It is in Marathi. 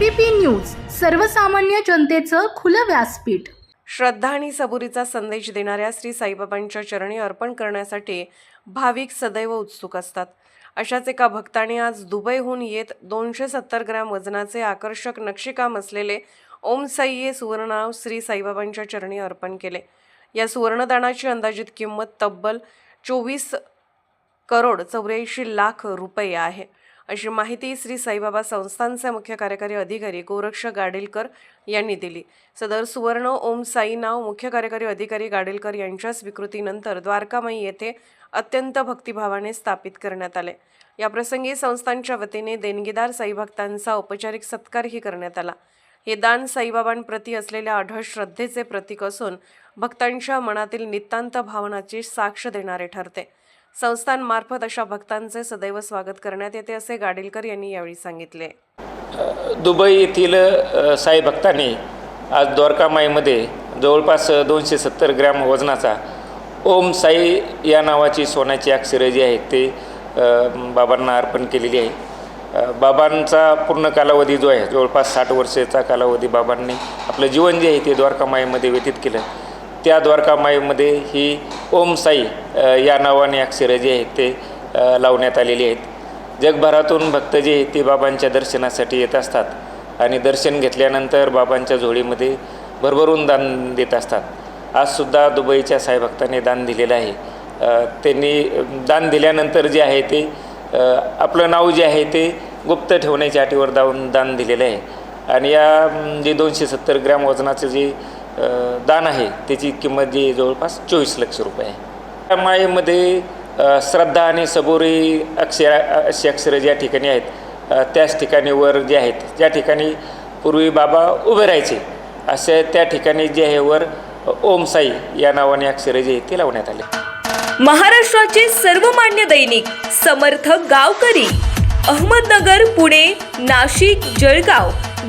एबीपी न्यूज सर्वसामान्य जनतेचं खुलं व्यासपीठ. श्रद्धा आणि सबुरीचा संदेश देणाऱ्या श्री साईबाबांच्या चरणी अर्पण करण्यासाठी भाविक सदैव उत्सुक असतात. अशाच एका भक्ताने आज दुबईहून येत दोनशे सत्तर ग्रॅम वजनाचे आकर्षक नक्षीकाम असलेले ओम साई हे सुवर्णनाव श्री साईबाबांच्या चरणी अर्पण केले. या सुवर्णदानाची अंदाजित किंमत तब्बल चोवीस करोड चौऱ्याऐंशी लाख रुपये आहे. अशी माहिती श्री साईबाबा संस्थानचे मुख्य कार्यकारी अधिकारी गोरक्ष गाडेलकर यांनी दिली. सदर सुवर्ण ओम साई नाव मुख्य कार्यकारी अधिकारी गाडेलकर यांच्या स्वीकृतीनंतर द्वारकामाई येथे अत्यंत भक्तिभावाने स्थापित करण्यात आले. याप्रसंगी संस्थांच्या वतीने देणगीदार साईभक्तांचा औपचारिक सत्कारही करण्यात आला. हे दान साईबाबांप्रती असलेल्या अढळ श्रद्धेचे प्रतीक असून भक्तांच्या मनातील नितांत भावनाची साक्ष देणारे ठरते. संस्थांमार्फत अशा भक्तांचे सदैव स्वागत करण्यात येते असे गाडेलकर यांनी यावेळी सांगितले. दुबई येथील साई भक्तांनी आज द्वारकामाईमध्ये जवळपास दोनशे सत्तर ग्रॅम वजनाचा ओम साई या नावाची सोन्याची अक्षरं जी आहेत ते बाबांना अर्पण केलेली आहे. बाबांचा पूर्ण कालावधी जो आहे जवळपास साठ वर्षाचा कालावधी बाबांनी आपलं जीवन जे आहे ते द्वारकामाईमध्ये व्यतीत केलं. त्या द्वारकामाईमध्ये ही ओम साई या नावाने अक्षरं जी आहेत ते लावण्यात आलेली आहेत. जगभरातून भक्त जे आहेत ते बाबांच्या दर्शनासाठी येत असतात आणि दर्शन घेतल्यानंतर बाबांच्या झोळीमध्ये भरभरून दान देत असतात. आजसुद्धा दुबईच्या साईभक्तांनी दान दिलेलं आहे. त्यांनी दान दिल्यानंतर जे आहे ते आपलं नाव जे आहे ते गुप्त ठेवण्याच्या अटीवर दावून दान दिलेलं आहे. आणि या जे दोनशे सत्तर ग्रॅम वजनाचं जे दान आहे त्याची किंमत जी जवळपास चोवीस लक्ष रुपये आहे. त्या श्रद्धा आणि सबोरी अक्षर अशी अक्षरं ज्या ठिकाणी आहेत त्याच ठिकाणी वर जे आहेत ज्या ठिकाणी पूर्वी बाबा उभे राहायचे असे त्या ठिकाणी जे आहे वर ओम साई या नावाने अक्षरं जे आहेत ते लावण्यात आले. महाराष्ट्राचे सर्वमान्य दैनिक समर्थ गावकरी अहमदनगर पुणे नाशिक जळगाव.